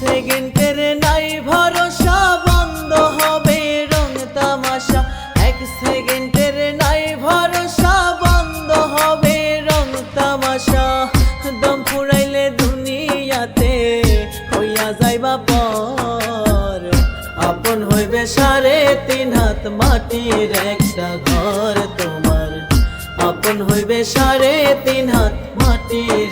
সেকেন্ডের নাই ভরসা, বন্ধ হবে রং তামাশা। এক সেকেন্ডের নাই ভরসা, বন্ধ হবে রং তামাশা। দম ফুরাইলে দুনিয়াতে হইয়া যাইবা পর। আপন হইবে সাড়ে তিন হাত মাটির একটা ঘর তোমার। আপন হইবে সাড়ে তিন হাত মাটির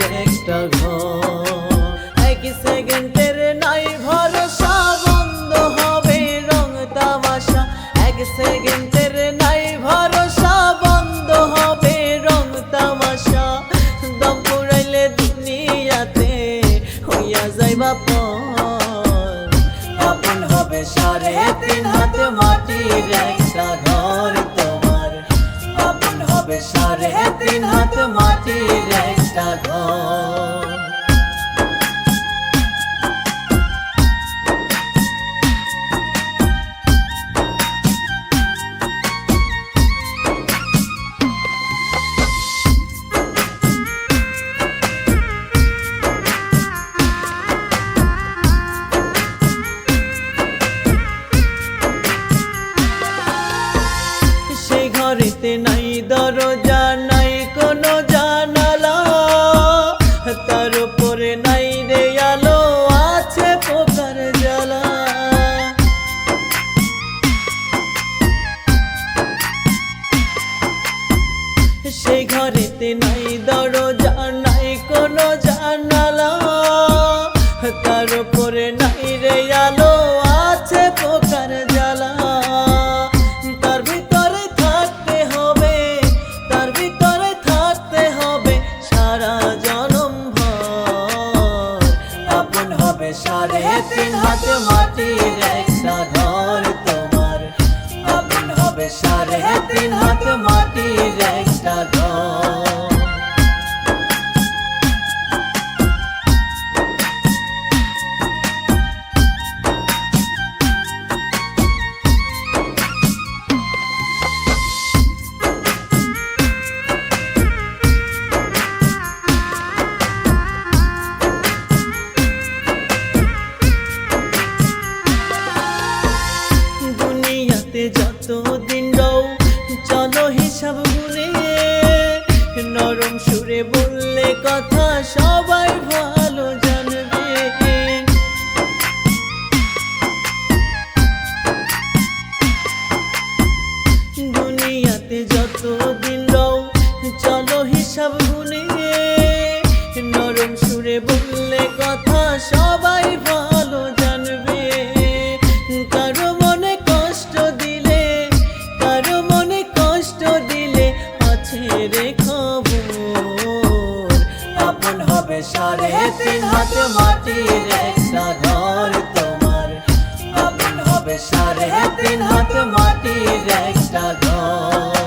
সাড়ে তিন হাত মাটির একটা ঘর তোমার। আপন হবে সারে তিন হাত মাটির একটা ঘর। সেই ঘরেতে নাই দরজা, নাই কোনো জানালা। তার উপরে নাই রে আলো, আছে পোকার জ্বালা। তার ভিতরে থাকতে হবে, তার ভিতরে থাকতে হবে সারা জনম ভর। আপন হবে সাড়ে তিন হাত মাটির ঘর তোমার। আপন হবে সাড়ে তিন হাত মাটির একটা ঘর সবাই ভালো জানবে। দুনিয়াতে যত দিন চলো হিসাব নরম সুরে কথা সবাই সাড়ে তিন হাত মাটির একটা ঘর তোমার। আপন হবে সাড়ে তিন হাত মাটির একটা ঘর।